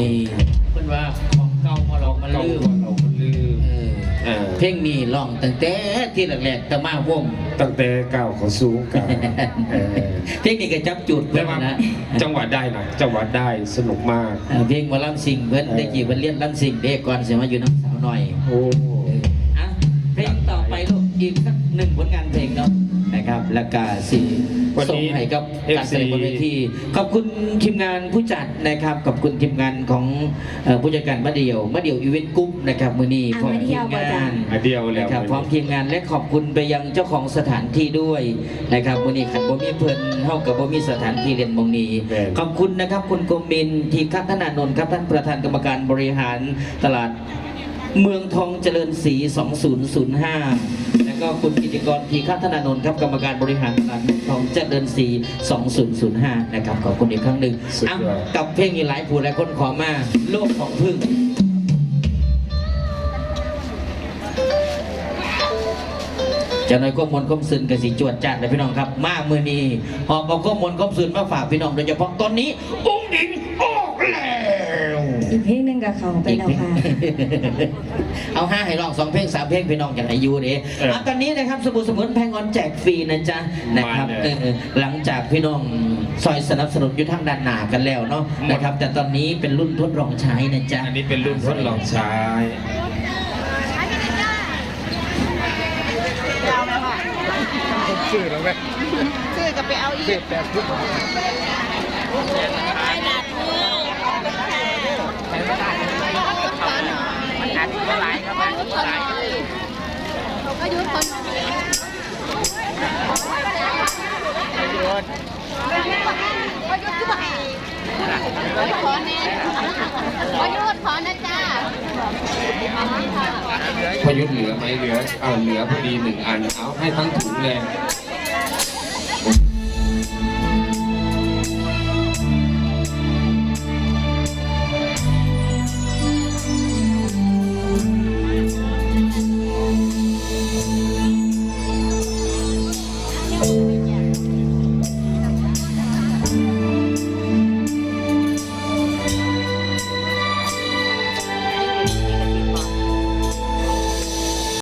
นี่เพิ่นว่าของเก่ามาลองมาเราลืมเราคนลืมเออเออเพลงนี้ร้องตั้งแต่ที่แรกๆแต่มาวงตั้งแต่ก้าวเขาสูงกันเออเพลงนี้ก็จับจุดแต่เพิ่นว่านะจังหวะได้นะจังหวะได้สนุกมากเอ่อเพลงหมาลำสิงเพิ่นเออได้กี่เพิ่นเรียนลำสิงเด็กก่อนเสียมาอยู่น้ำสาวหน่อยโอ้อะเพลงต่อไปลูกอีกสักหนึ่งผลงานเพลงเนาะ นะครับ แล้วก็สี่วันส่งนี้ให้กับการแสดง FC บนเวทีขอบคุณทีมงานผู้จัดนะครับขอบคุณทีมงานของเอ่อผู้จัดการมะเดี่ยวมะเดี่ยวอีเวนต์กรุ๊ปนะครับมือนี้อะพร้อมมะเดี่ทียวมบ่งาจ้ะนอันเดียวแล้ว นะครับพร้อมทีมงานและขอบคุณไปยังเจ้าของสถานที่ด้วยนะครับวันนี้ขันบ่มีเพิ่นเฮากับบ่มีสถานที่เรียนมงนี้ แม่น ขอบคุณนะครับคุณโกมินทีคัฒนานนท์ครับท่านประธานกรรมการบริหารตลาด เมืองทองเจริญศรี2005 แล้วก็คุณกิติกรทีคัฒนานนท์ครับกรรมการบริหารตลาดเมืองทองเจริญศรี2005 นะครับขอบคุณอีกครั้งหนึ่งสุดยอด อะกับเพลงอีกหลายผู้หลายคนขอมาโลกของพึ่ง จะน้อยก็มนต์ก้มซึนกับสีจวดจัดเลยพี่น้องครับ มามือนี้หอบเอาก้มมนต์ก้มซึนมาฝากพี่น้องโดยเฉพาะตอนนี้อุ้งอิงออกแล้ว อีกเพลงหนึง กับเขาไปแล้วค่ะ เอาห้าให้ลองสองเพลงสามเพลงพี่น้องอย่างอายุเด้เออเอาตอนนี้นะครับสบู่สมุนแพงออนแจกฟรีนะจ๊ะนะครับมาเอเลยอหลังจากพี่น้องซอยสนับสนุนอยู่ทางด้านหนากันแล้วเนาะหมดนะครับ แต่ตอนนี้เป็นรุ่นทดลองใช้นะจ๊ะอันนี้เป็นรุ่นทดลองใช้ซื้อกับไปเอาอีกก็ ก็หลายุดคนยก็ยุดก็ไปขอแน่ก็ยุดขอนะจ้าพยุทธเหลือไหมเหลือเอาเหลือพอดีหนึ่งอันเอาให้ทั้งถุงเลย